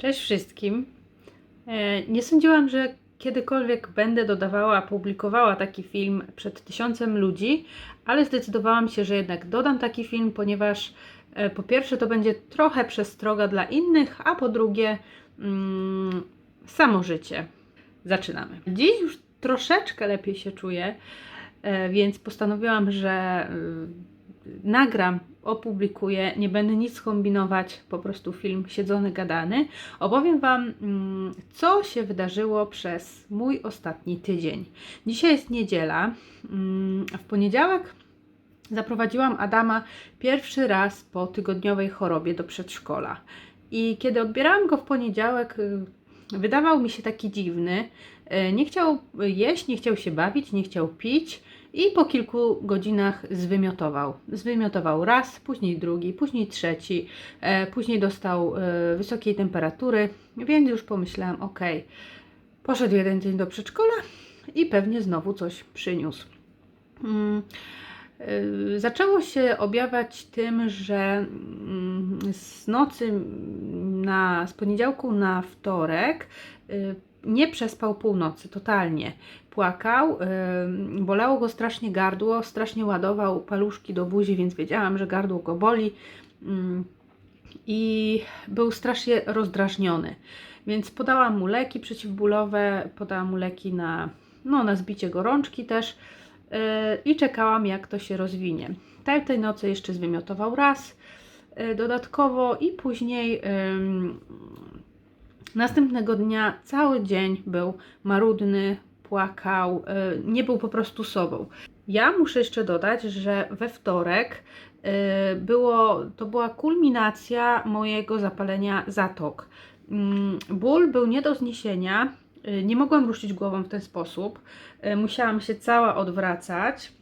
Cześć wszystkim. E, Nie sądziłam, że kiedykolwiek będę dodawała, publikowała taki film przed tysiącem ludzi, ale zdecydowałam się, że jednak dodam taki film, ponieważ e, po pierwsze to będzie trochę przestroga dla innych, a po drugie mm, samo życie. Zaczynamy. Dziś już troszeczkę lepiej się czuję, e, więc postanowiłam, że nagram, opublikuję, nie będę nic kombinować, po prostu film siedzony, gadany. Opowiem Wam, mm, co się wydarzyło przez mój ostatni tydzień. Dzisiaj jest niedziela, mm, w poniedziałek zaprowadziłam Adama pierwszy raz po tygodniowej chorobie do przedszkola. I kiedy odbierałam go w poniedziałek, y, wydawał mi się taki dziwny. Y, Nie chciał jeść, nie chciał się bawić, nie chciał pić i po kilku godzinach zwymiotował. Zwymiotował raz, później drugi, później trzeci, e, później dostał e, wysokiej temperatury, więc już pomyślałam, ok, poszedł jeden dzień do przedszkola i pewnie znowu coś przyniósł. Mm, y, Zaczęło się objawiać tym, że mm, z nocy na, z poniedziałku na wtorek y, nie przespał północy totalnie. Płakał, bolało go strasznie gardło, strasznie ładował paluszki do buzi, więc wiedziałam, że gardło go boli. Mm, I był strasznie rozdrażniony. Więc podałam mu leki przeciwbólowe, podałam mu leki na, no, na zbicie gorączki też yy, i czekałam, jak to się rozwinie. Tej, tej nocy jeszcze zwymiotował raz yy, dodatkowo i później następnego dnia cały dzień był marudny, płakał, yy, nie był po prostu sobą. Ja muszę jeszcze dodać, że we wtorek yy, było, to była kulminacja mojego zapalenia zatok. Mm, Ból był nie do zniesienia. y, Nie mogłam ruszyć głową w ten sposób. y, Musiałam się cała odwracać.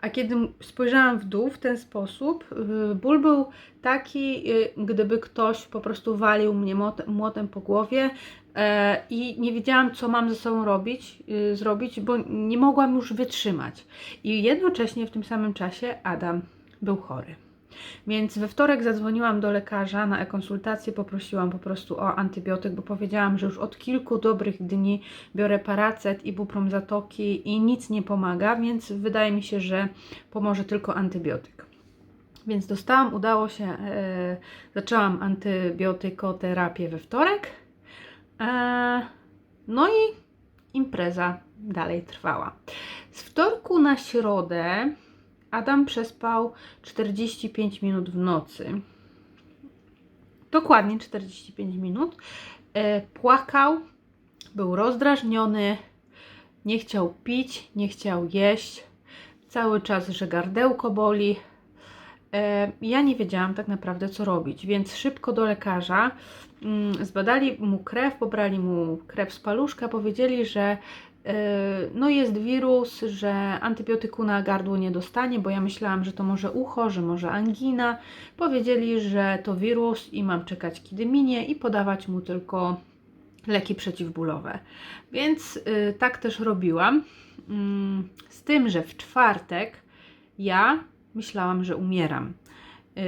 A kiedy spojrzałam w dół w ten sposób, y, ból był taki, y, gdyby ktoś po prostu walił mnie młot- młotem po głowie i nie wiedziałam, co mam ze sobą robić, y, zrobić, bo nie mogłam już wytrzymać. I jednocześnie w tym samym czasie Adam był chory. Więc we wtorek zadzwoniłam do lekarza na e-konsultację, poprosiłam po prostu o antybiotyk, bo powiedziałam, że już od kilku dobrych dni biorę paracet i buprom zatoki i nic nie pomaga, więc wydaje mi się, że pomoże tylko antybiotyk. Więc dostałam, udało się, e, zaczęłam antybiotykoterapię we wtorek. E, no i impreza dalej trwała. Z wtorku na środę Adam przespał 45 minut w nocy. Dokładnie 45 minut. E, płakał, był rozdrażniony, nie chciał pić, nie chciał jeść. Cały czas, że gardełko boli. E, ja nie wiedziałam tak naprawdę, co robić, więc szybko do lekarza. Mm, Zbadali mu krew, pobrali mu krew z paluszka, powiedzieli, że Yy, no jest wirus, że antybiotyku na gardło nie dostanie, bo ja myślałam, że to może ucho, że może angina. Powiedzieli, że to wirus i mam czekać kiedy minie i podawać mu tylko leki przeciwbólowe. Więc yy, tak też robiłam. Mm, Z tym, że w czwartek ja myślałam, że umieram. Yy,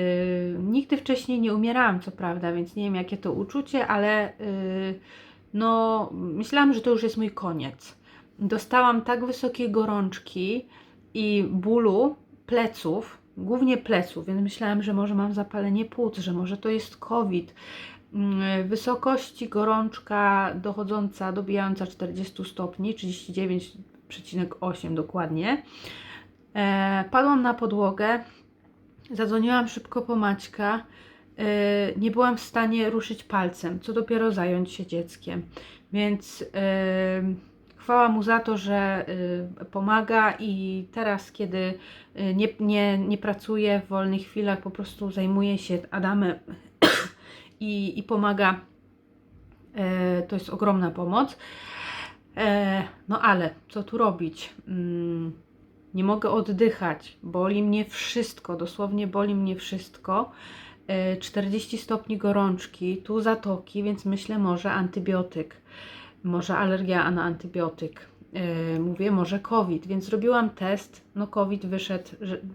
nigdy wcześniej nie umierałam, co prawda, więc nie wiem jakie to uczucie, ale yy, no myślałam, że to już jest mój koniec. Dostałam tak wysokie gorączki i bólu pleców, głównie pleców, więc myślałam, że może mam zapalenie płuc, że może to jest COVID. Mm, Wysokości gorączka dochodząca, dobijająca 40 stopni, 39,8 dokładnie. E, padłam na podłogę, zadzwoniłam szybko po Maćka. E, nie byłam w stanie ruszyć palcem, co dopiero zająć się dzieckiem. Więc e, chwała mu za to, że y, pomaga i teraz, kiedy y, nie, nie, nie pracuję w wolnych chwilach, po prostu zajmuje się Adamem i, i pomaga. E, to jest ogromna pomoc. E, no ale co tu robić? Mm, nie mogę oddychać, boli mnie wszystko, dosłownie boli mnie wszystko. E, 40 stopni gorączki, tu zatoki, więc myślę może antybiotyk, może alergia na antybiotyk. E, Mówię, może COVID, więc zrobiłam test. No, COVID wyszedł,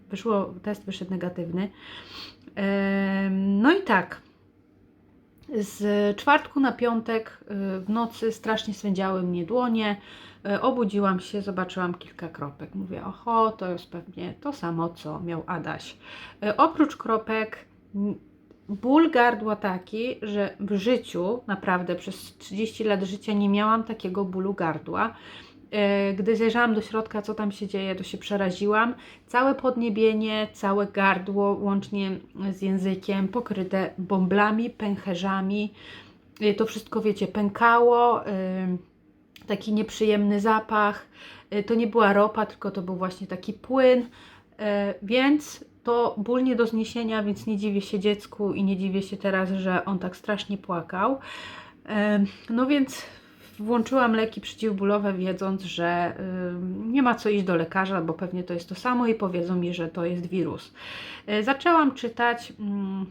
wyszło, test wyszedł negatywny. E, No i tak, Z czwartku na piątek y, w nocy strasznie swędziały mnie dłonie. Y, Obudziłam się, zobaczyłam kilka kropek. Mówię, oho, to jest pewnie to samo, co miał Adaś. Y, Oprócz kropek, ból gardła taki, że w życiu, naprawdę przez 30 lat życia nie miałam takiego bólu gardła. E, Gdy zajrzałam do środka, co tam się dzieje, to się przeraziłam. Całe podniebienie, całe gardło, łącznie z językiem, pokryte bąblami, pęcherzami. E, To wszystko, wiecie, pękało. e, Taki nieprzyjemny zapach. E, To nie była ropa, tylko to był właśnie taki płyn. E, Więc to ból nie do zniesienia, więc nie dziwię się dziecku i nie dziwię się teraz, że on tak strasznie płakał. No więc włączyłam leki przeciwbólowe, wiedząc, że y, nie ma co iść do lekarza, bo pewnie to jest to samo i powiedzą mi, że to jest wirus. Y, Zaczęłam czytać mm,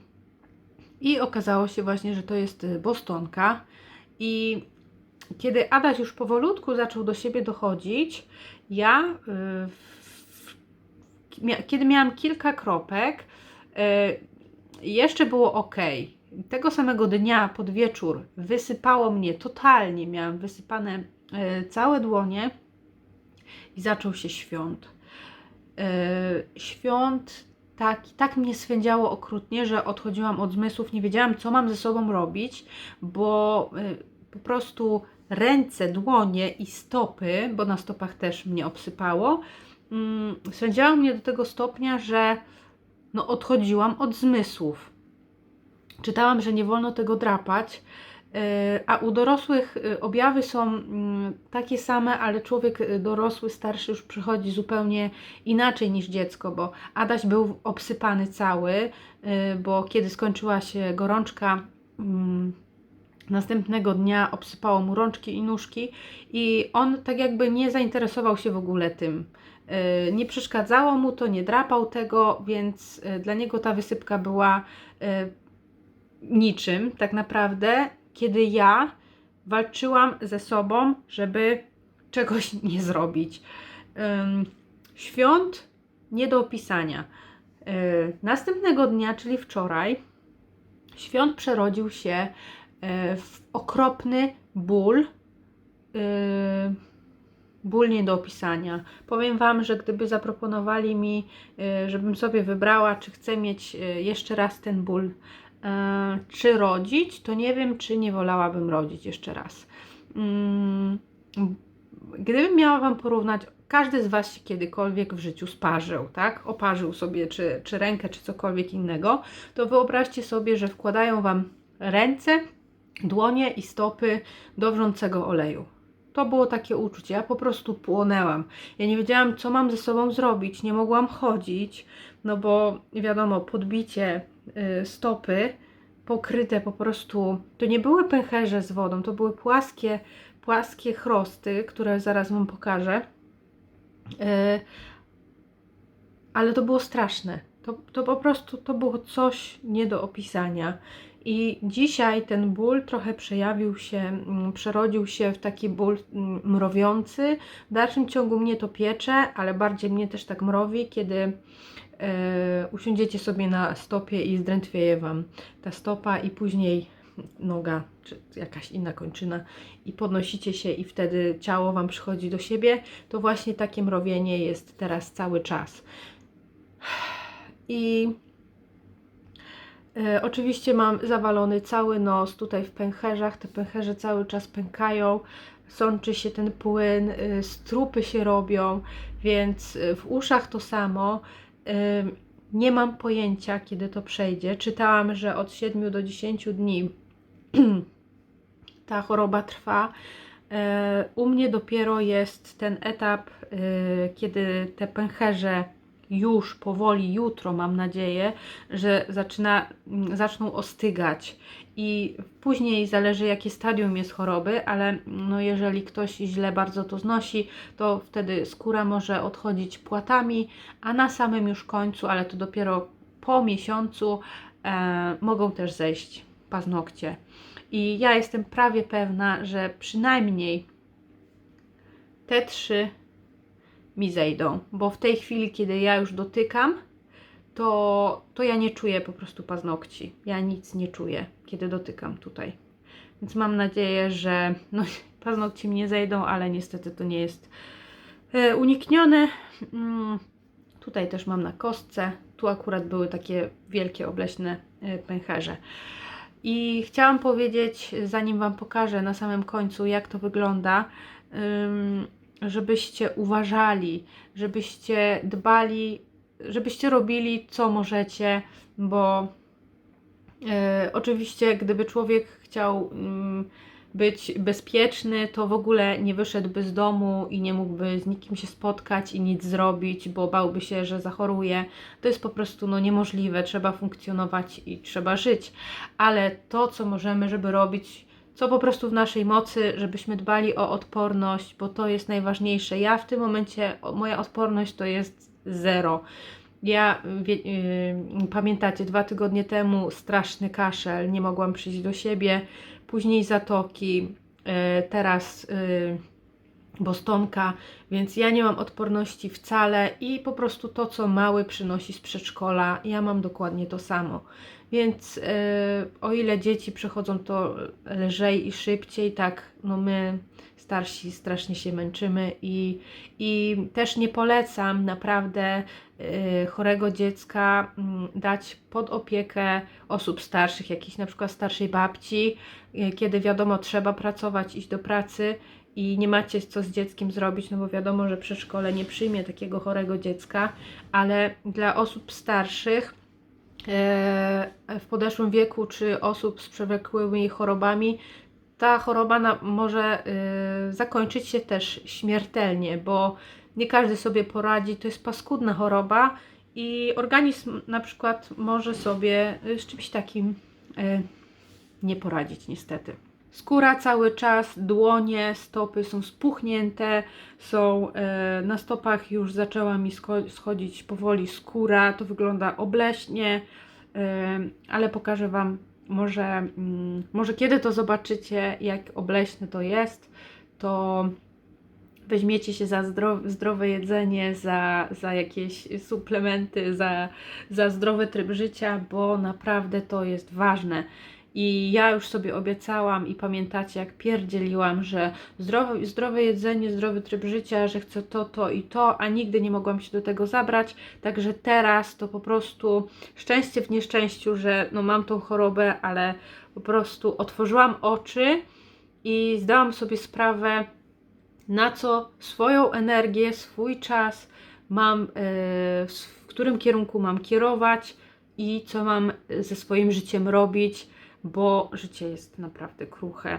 i okazało się właśnie, że to jest y, bostonka. I kiedy Adaś już powolutku zaczął do siebie dochodzić, ja y, kiedy miałam kilka kropek, y, jeszcze było ok. Tego samego dnia pod wieczór wysypało mnie totalnie, miałam wysypane e, całe dłonie i zaczął się świąt. Świąt tak, tak mnie swędziało okrutnie, że odchodziłam od zmysłów, nie wiedziałam co mam ze sobą robić, bo po prostu ręce, dłonie i stopy, bo na stopach też mnie obsypało, mm, swędziało mnie do tego stopnia, że no, odchodziłam od zmysłów. Czytałam, że nie wolno tego drapać, yy, a u dorosłych yy, objawy są mm, takie same, ale człowiek yy, dorosły, starszy już przychodzi zupełnie inaczej niż dziecko, bo Adaś był obsypany cały, bo kiedy skończyła się gorączka, mm, następnego dnia obsypało mu rączki i nóżki i on tak jakby nie zainteresował się w ogóle tym. Yy, Nie przeszkadzało mu to, nie drapał tego, więc yy, dla niego ta wysypka była yy, niczym tak naprawdę, kiedy ja walczyłam ze sobą, żeby czegoś nie zrobić. Świąt nie do opisania. Następnego dnia, czyli wczoraj, świąt przerodził się w okropny ból. Yy, ból nie do opisania. Powiem Wam, że gdyby zaproponowali mi, yy, żebym sobie wybrała, czy chcę mieć jeszcze raz ten ból, E, czy rodzić, to nie wiem, czy nie wolałabym rodzić jeszcze raz. Mm, Gdybym miała Wam porównać, każdy z Was się kiedykolwiek w życiu sparzył, tak? Oparzył sobie czy, czy rękę, czy cokolwiek innego, to wyobraźcie sobie, że wkładają Wam ręce, dłonie i stopy do wrzącego oleju. To było takie uczucie. Ja po prostu płonęłam. Ja nie wiedziałam, co mam ze sobą zrobić. Nie mogłam chodzić, no bo wiadomo, podbicie y, stopy pokryte po prostu. To nie były pęcherze z wodą, to były płaskie, płaskie chrosty, które zaraz Wam pokażę. Y, ale to było straszne. To, to po prostu to było coś nie do opisania. I dzisiaj ten ból trochę przejawił się, mm, przerodził się w taki ból mm, mrowiący. W dalszym ciągu mnie to piecze, ale bardziej mnie też tak mrowi, kiedy e, usiądziecie sobie na stopie i zdrętwieje Wam ta stopa i później noga, czy jakaś inna kończyna i podnosicie się i wtedy ciało Wam przychodzi do siebie, to właśnie takie mrowienie jest teraz cały czas. I e, oczywiście mam zawalony cały nos tutaj w pęcherzach, te pęcherze cały czas pękają, sączy się ten płyn, y, strupy się robią, więc y, w uszach to samo. Nie mam pojęcia, kiedy to przejdzie. Czytałam, że od 7 do 10 dni ta choroba trwa. E, U mnie dopiero jest ten etap, e, kiedy te pęcherze już powoli jutro, mam nadzieję, że zaczyna, m, zaczną ostygać. I później zależy, jakie stadium jest choroby, ale no, jeżeli ktoś źle bardzo to znosi, to wtedy skóra może odchodzić płatami, a na samym już końcu, ale to dopiero po miesiącu, e, mogą też zejść paznokcie. I ja jestem prawie pewna, że przynajmniej te trzy mi zejdą, bo w tej chwili, kiedy ja już dotykam, to, to ja nie czuję po prostu paznokci. Ja nic nie czuję, kiedy dotykam tutaj. Więc mam nadzieję, że no, paznokci mnie zejdą, ale niestety to nie jest e, uniknione. Mm, tutaj też mam na kostce. Tu akurat były takie wielkie, obleśne e, pęcherze. I chciałam powiedzieć, zanim Wam pokażę na samym końcu, jak to wygląda, żebyście uważali, żebyście dbali, żebyście robili co możecie, bo e, oczywiście, gdyby człowiek chciał ym, być bezpieczny, to w ogóle nie wyszedłby z domu i nie mógłby z nikim się spotkać i nic zrobić, bo bałby się, że zachoruje. To jest po prostu no, niemożliwe. Trzeba funkcjonować i trzeba żyć. Ale to, co możemy, żeby robić, co po prostu w naszej mocy, żebyśmy dbali o odporność, bo to jest najważniejsze. Ja w tym momencie, moja odporność to jest zero. Ja, wie, yy, pamiętacie, dwa tygodnie temu straszny kaszel, nie mogłam przyjść do siebie później Zatoki, e, teraz e, Bostonka, więc ja nie mam odporności wcale i po prostu to, co mały przynosi z przedszkola, ja mam dokładnie to samo. Więc e, o ile dzieci przechodzą to lżej i szybciej, tak no my starsi strasznie się męczymy i, i też nie polecam naprawdę y, chorego dziecka y, dać pod opiekę osób starszych, jakiejś na przykład starszej babci, y, kiedy wiadomo trzeba pracować, iść do pracy i nie macie co z dzieckiem zrobić, no bo wiadomo, że przedszkole nie przyjmie takiego chorego dziecka, ale dla osób starszych y, w podeszłym wieku czy osób z przewlekłymi chorobami ta choroba na, może y, zakończyć się też śmiertelnie, bo nie każdy sobie poradzi. To jest paskudna choroba i organizm na przykład może sobie z czymś takim y, nie poradzić, niestety. Skóra cały czas, dłonie, stopy są spuchnięte, są y, na stopach już zaczęła mi schodzić powoli skóra, to wygląda obleśnie, y, ale pokażę Wam może, mm, może kiedy to zobaczycie, jak obleśne to jest, to weźmiecie się za zdrowe, zdrowe jedzenie, za, za jakieś suplementy, za, za zdrowy tryb życia, bo naprawdę to jest ważne. I ja już sobie obiecałam i pamiętacie, jak pierdzieliłam, że zdrowe, zdrowe jedzenie, zdrowy tryb życia, że chcę to, to i to, a nigdy nie mogłam się do tego zabrać. Także teraz to po prostu szczęście w nieszczęściu, że no mam tą chorobę, ale po prostu otworzyłam oczy i zdałam sobie sprawę, na co swoją energię, swój czas mam, yy, w którym kierunku mam kierować i co mam ze swoim życiem robić bo życie jest naprawdę kruche.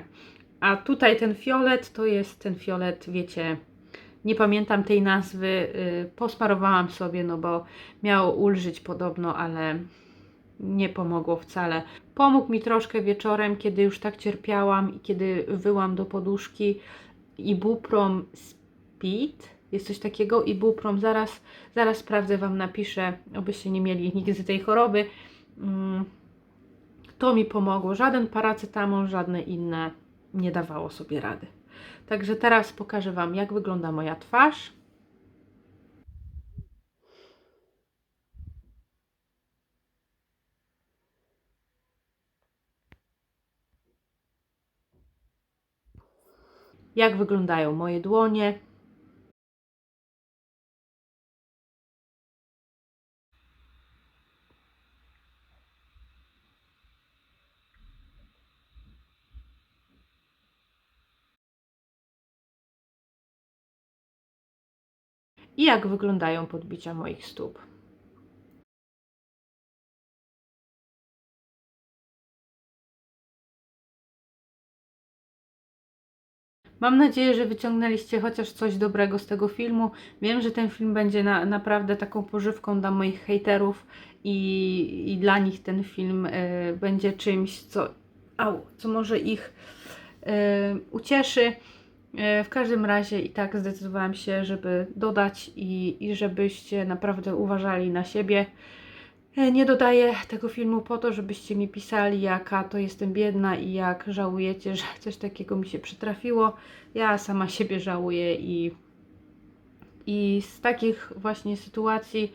A tutaj ten fiolet to jest ten fiolet, wiecie, nie pamiętam tej nazwy, yy, posmarowałam sobie, no bo miało ulżyć podobno, ale nie pomogło wcale. Pomógł mi troszkę wieczorem, kiedy już tak cierpiałam i kiedy wyłam do poduszki Ibuprom Speed, jest coś takiego, Ibuprom, zaraz, zaraz sprawdzę Wam, napiszę, obyście nie mieli nigdy tej choroby. Mm to mi pomogło. Żaden paracetamol, żadne inne nie dawało sobie rady. Także teraz pokażę Wam, jak wygląda moja twarz. Jak wyglądają moje dłonie, i jak wyglądają podbicia moich stóp. Mam nadzieję, że wyciągnęliście chociaż coś dobrego z tego filmu. Wiem, że ten film będzie na, naprawdę taką pożywką dla moich hejterów i, i dla nich ten film y, będzie czymś, co, au, co może ich y, ucieszy. E, w każdym razie i tak zdecydowałam się, żeby dodać i, i żebyście naprawdę uważali na siebie. E, nie dodaję tego filmu po to, żebyście mi pisali, jaka to jestem biedna i jak żałujecie, że coś takiego mi się przytrafiło. Ja sama siebie żałuję i, i z takich właśnie sytuacji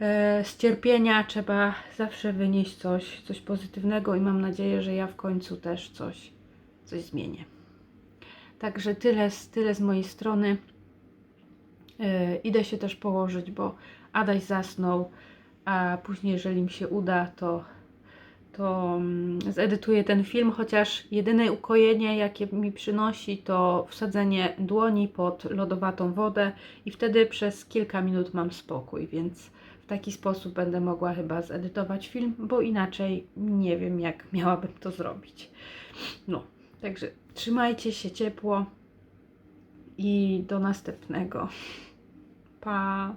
e, z cierpienia trzeba zawsze wynieść coś, coś pozytywnego i mam nadzieję, że ja w końcu też coś, coś zmienię. Także tyle tyle z mojej strony. E, idę się też położyć, bo Adaś zasnął, a później, jeżeli mi się uda, to, to mm, zedytuję ten film, chociaż jedyne ukojenie, jakie mi przynosi, to wsadzenie dłoni pod lodowatą wodę i wtedy przez kilka minut mam spokój, więc w taki sposób będę mogła chyba zedytować film, bo inaczej nie wiem, jak miałabym to zrobić. No, także trzymajcie się ciepło i do następnego. Pa!